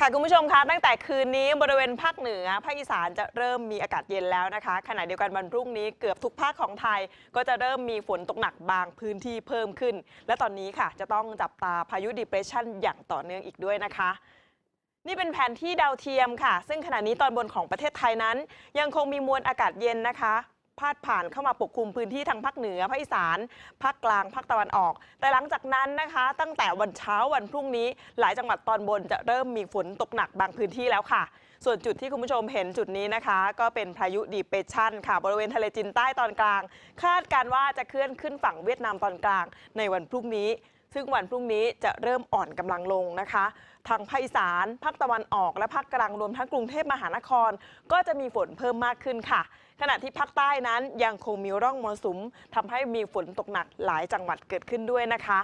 ค่ะคุณผู้ชมคะตั้งแต่คืนนี้บริเวณภาคเหนือภาคอีสานจะเริ่มมีอากาศเย็นแล้วนะคะ ขณะเดียวกันวันพรุ่งนี้เกือบทุกภาคของไทย ก็จะเริ่มมีฝนตกหนักบางพื้นที่เพิ่มขึ้น และตอนนี้ค่ะ จะต้องจับตาพายุดิเ r ร s ชันอย่างต่อเนื่องอีกด้วยนะคะ นี่เป็นแผนที่ดาวเทียมค่ะ ซึ่งขณะนี้ตอนบนของประเทศไทยนั้น ยังคงมีมวลอากาศเย็นนะคะ พาดผ่านเข้ามาปกคลุมพื้นที่ทางภาคเหนือภาคอีสานภาคกลางภาคตะวันออก แต่หลังจากนั้นนะคะ ตั้งแต่วันเช้าวันพรุ่งนี้ หลายจังหวัดตอนบนจะเริ่มมีฝนตกหนักบางพื้นที่แล้วค่ะ ส่วนจุดที่คุณผู้ชมเห็นจุดนี้นะคะ ก็เป็นพายุดีเปชันค่ะ บริเวณทะเลจีนใต้ตอนกลาง คาดการว่าจะเคลื่อนขึ้นฝั่งเวียดนามตอนกลาง ในวันพรุ่งนี้ ซึ่งวันพรุ่งนี้จะเริ่มอ่อนกำลังลงนะคะ ทางภาคอีสานภาคตะวันออกและภาคกลางรวมทั้งกรุงเทพมหานคร ก็จะมีฝนเพิ่มมากขึ้นค่ะ ขณะที่ภาคใต้นั้นยังคงมีร่องมรสุมทำให้มีฝนตกหนักหลายจังหวัดเกิดขึ้นด้วยนะคะ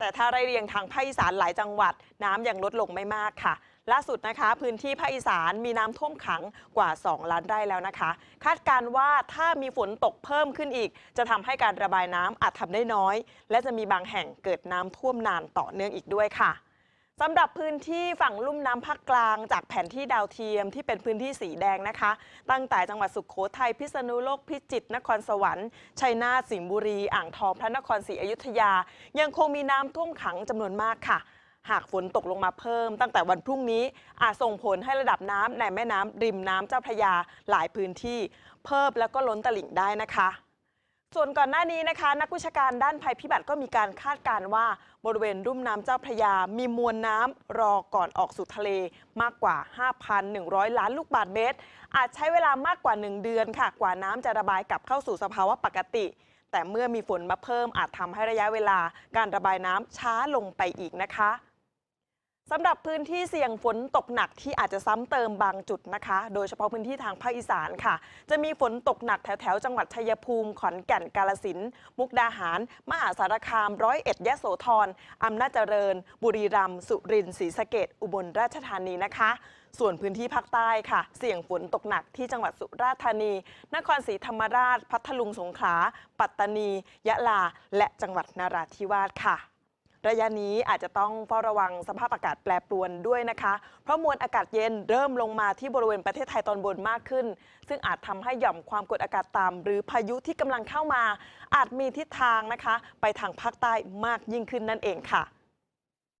แต่ถ้าไล่เรียงทางภาคอีสานหลายจังหวัด น้ำยังลดลงไม่มากค่ะ ล่าสุดนะคะ พื้นที่ภาคอีสานมีน้ำท่วมขังกว่า 2 ล้านไร่แล้วนะคะ คาดการว่าถ้ามีฝนตกเพิ่มขึ้นอีก จะทำให้การระบายน้ำอาจทำได้น้อย และจะมีบางแห่งเกิดน้ำท่วมนานต่อเนื่องอีกด้วยค่ะ สำหรับพื้นที่ฝั่งลุ่มน้ำภาคกลาง จากแผนที่ดาวเทียมที่เป็นพื้นที่สีแดงนะคะ ตั้งแต่จังหวัดสุขโขทัยพิษณุโลกพิจิตรนครสวรรค์ชัยนาทสิงห์บุรี อ่างทองพระนครศรีอยุธยา ยังคงมีน้ำท่วมขังจำนวนมากค่ะ หากฝนตกลงมาเพิ่ม ตั้งแต่วันพรุ่งนี้อาจส่งผลให้ระดับน้ำในแม่น้ำริมน้ำเจ้าพระยาหลายพื้นที่ เพิ่มแล้วก็ล้นตลิ่งได้นะคะ ส่วนก่อนหน้านี้นะคะ นักวิชาการด้านภัยพิบัติก็มีการคาดการณ์ว่าบริเวณรุ่มน้ำเจ้าพระยา มีมวลน้ำรอก่อนออกสู่ทะเลมากกว่า 5,100 ล้านลูกบาศก์เมตร อาจใช้เวลามากกว่า 1 เดือนค่ะ กว่าน้ำจะระบายกลับเข้าสู่สภาวะปกติ แต่เมื่อมีฝนมาเพิ่มอาจทำให้ระยะเวลา การระบายน้ำช้าลงไปอีกนะคะ สำหรับพื้นที่เสี่ยงฝนตกหนักที่อาจจะซ้ำเติมบางจุดนะคะ โดยเฉพาะพื้นที่ทางภาคอีสานค่ะ จะมีฝนตกหนักแถวแถวจังหวัดชัยภูมิ ขอนแก่น กาลสิน มุกดาหาร มหาสารคาม ร้อยเอ็ด ยะโสธร อำนาจเจริญ บุรีรัมย์ สุรินทร์ ศรีสะเกดอุบลราชธานีนะคะ ส่วนพื้นที่ภาคใต้ค่ะ เสี่ยงฝนตกหนักที่จังหวัดสุราษฎร์ธานี นครศรีธรรมราช พัทลุง สงขลา ปัตตานี ยะลา และจังหวัดนราธิวาสค่ะ ระยะนี้อาจจะต้องเฝ้าระวังสภาพอากาศแปรปรวนด้วยนะคะ เพราะมวลอากาศเย็นเริ่มลงมาที่บริเวณประเทศไทยตอนบนมากขึ้น ซึ่งอาจทำให้หย่อมความกดอากาศต่ำหรือพายุที่กำลังเข้ามา อาจมีทิศทางนะคะ ไปทางภาคใต้มากยิ่งขึ้นนั่นเองค่ะ